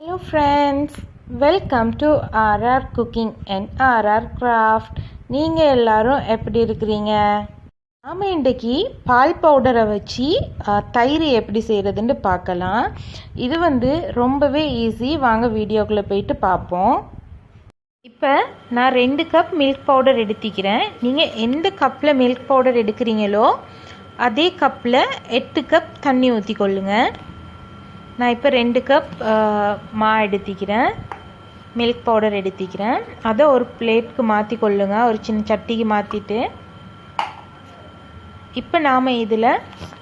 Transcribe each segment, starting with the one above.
Hello friends welcome to RR cooking and RR craft நீங்கள் எல்லாரும் எப்படி இருக்கிறீங்க? நாம் இன்றைக்கி பால் பவுடரை வச்சு தயிர் எப்படி செய்கிறதுன்னு பார்க்கலாம். இது வந்து ரொம்பவே ஈஸி வாங்க வீடியோக்குள்ளே போயிட்டு பார்ப்போம். இப்போ நான் ரெண்டு கப் மில்க் பவுடர் எடுத்திக்கிறேன். நீங்கள் எந்த கப்பில் மில்க் பவுடர் எடுக்கிறீங்களோ அதே கப்பில் எட்டு கப் தண்ணி ஊற்றி கொள்ளுங்கள் நான் இப்போ ரெண்டு கப் மா எடுத்திக்கிறேன். Milk powder எடுத்திக்கிறேன். அதை ஒரு பிளேட்க்கு மாற்றி கொள்ளுங்க. ஒரு சின்ன சட்டிக்கு மாற்றிட்டு இப்போ நாம் இதில்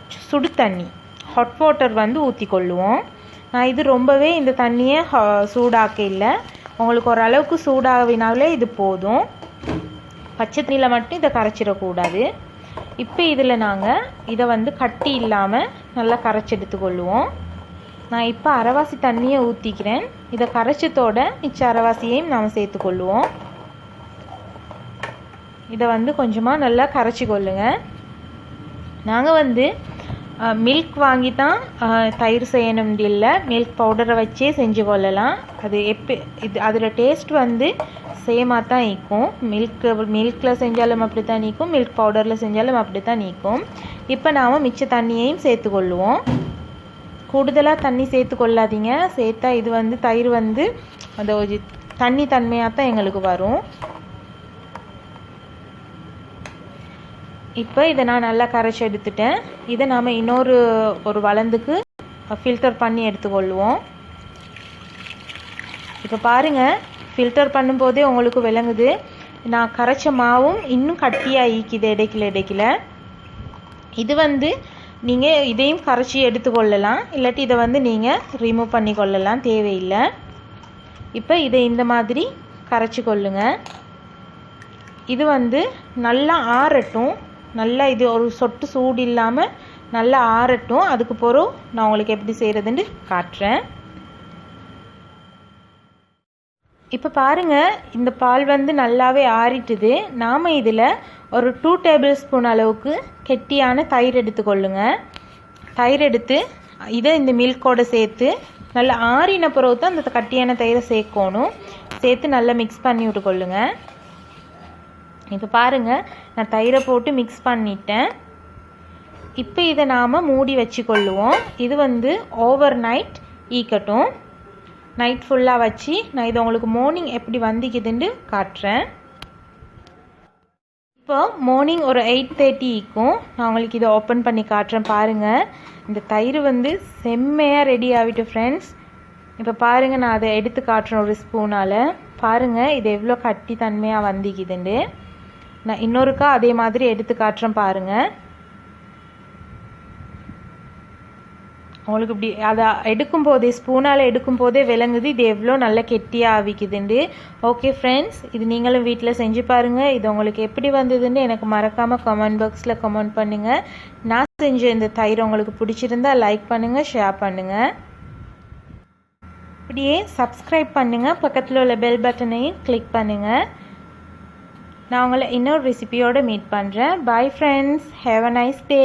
சுடு தண்ணி ஹாட் வாட்டர் வந்து ஊற்றி கொள்ளுவோம். நான் இது ரொம்பவே இந்த தண்ணியை ஹ- சூடாக்க இல்லை. உங்களுக்கு ஓரளவுக்கு சூடாகினாலே இது போதும். பச்சை தண்ணியில் மட்டும் இதை கரைச்சிடக்கூடாது இப்போ இதில் நாங்கள் இதை வந்து கட்டி இல்லாமல் நல்லா கரைச்சி எடுத்துக்கொள்ளுவோம் நான் இப்போ அரைவாசி தண்ணியை ஊற்றிக்கிறேன் இதை கரைச்சத்தோட மிச்ச அரைவாசியையும் நாம் சேர்த்துக்கொள்ளுவோம். இதை வந்து கொஞ்சமாக நல்லா கரைச்சி கொள்ளுங்க நாங்கள் வந்து மில்க் வாங்கி தான் தயிர் செய்யணும் இல்லை மில்க் பவுடரை வச்சே செஞ்சு கொள்ளலாம். அது எப்போ இது அதில் டேஸ்ட் வந்து சேமாக தான் நிற்கும் மில்க் மில்கில் செஞ்சாலும் அப்படி தான் நீக்கும் மில்க் பவுடரில் செஞ்சாலும் அப்படி தான் நீக்கும். இப்போ நாம் மிச்ச தண்ணியையும் சேர்த்துக்கொள்ளுவோம். கூடுதலாக தண்ணி சேர்த்து கொள்ளாதீங்க. சேர்த்தா இது வந்து தயிர் வந்து அந்த தண்ணி தன்மையாக தான் எங்களுக்கு வரும். இப்போ இதை நான் நல்லா கரைச்சி எடுத்துட்டேன். இதை நாம் இன்னொரு ஒரு வளந்துக்கு ஃபில்டர் பண்ணி எடுத்துக்கொள்வோம். இப்போ பாருங்கள் ஃபில்டர் பண்ணும்போதே உங்களுக்கு விளங்குது. நான் கரைச்ச மாவும் இன்னும் கட்டியாக ஈக்குது இடைக்கில இடைக்கில. இது வந்து நீங்கள் இதையும் கரைச்சி எடுத்துக்கொள்ளலாம் இல்லாட்டி இதை வந்து நீங்கள் ரிமூவ் பண்ணி கொள்ளலாம். தேவையில்லை. இப்போ இதை இந்த மாதிரி கரைச்சி கொள்ளுங்க. இது வந்து நல்லா ஆறட்டும். நல்லா இது ஒரு சொட்டு சூடு இல்லாமல் நல்லா ஆறட்டும். அதுக்கு பிறகு நான் உங்களுக்கு எப்படி செய்கிறதுன்னு காட்டுறேன். இப்போ பாருங்கள் இந்த பால் வந்து நல்லாவே ஆறிட்டுது. நாம் இதில் ஒரு டூ டேபிள் ஸ்பூன் அளவுக்கு கெட்டியான தயிர் எடுத்துக்கொள்ளுங்க தயிர் எடுத்து இதை இந்த மில்கோட சேர்த்து நல்லா ஆறின பிறகு தான் அந்த கட்டியான தயிரை சேர்க்கணும். சேர்த்து நல்லா மிக்ஸ் பண்ணி விட்டுக்கொள்ளுங்க இப்போ பாருங்கள் நான் தயிரை போட்டு மிக்ஸ் பண்ணிட்டேன். இப்போ இதை நாம் மூடி வச்சுக்கொள்ளுவோம் இது வந்து ஓவர் நைட் ஈக்கட்டும். நைட் ஃபுல்லாக வச்சு நான் இது உங்களுக்கு மார்னிங் எப்படி வந்திக்குதுன்னு காட்டுறேன். இப்போ மார்னிங் ஒரு எயிட் தேர்ட்டிக்கும் நான் உங்களுக்கு இதை ஓப்பன் பண்ணி காட்டுறேன் பாருங்கள் இந்த தயிர் வந்து செம்மையாக ரெடி ஆகிட்டு ஃப்ரெண்ட்ஸ் இப்போ பாருங்கள் நான் அதை எடுத்து காட்டுறேன் ஒரு ஸ்பூனால் பாருங்கள் இது எவ்வளோ கட்டி தன்மையாக வந்திக்குதுண்டு நான் இன்னொருக்கா அதே மாதிரி எடுத்து காட்டுறேன் பாருங்கள் உங்களுக்கு இப்படி அதை எடுக்கும் போதே ஸ்பூனால் எடுக்கும் போதே விளங்குது இது எவ்வளோ நல்ல கெட்டியாக ஆவிக்குதுண்டு ஓகே ஃப்ரெண்ட்ஸ் இது நீங்களும் வீட்டில் செஞ்சு பாருங்கள் இது உங்களுக்கு எப்படி வந்ததுன்னு எனக்கு மறக்காமல் கமெண்ட் பாக்ஸில் கமெண்ட் பண்ணுங்கள் நான் செஞ்ச இந்த தயிர் உங்களுக்கு பிடிச்சிருந்தா லைக் பண்ணுங்கள் ஷேர் பண்ணுங்கள் அப்படியே சப்ஸ்கிரைப் பண்ணுங்கள் பக்கத்தில் உள்ள பெல் பட்டனையும் கிளிக் பண்ணுங்கள் நான் உங்களை இன்னொரு ரெசிபியோடு மீட் பண்ணுறேன் bye friends have a nice day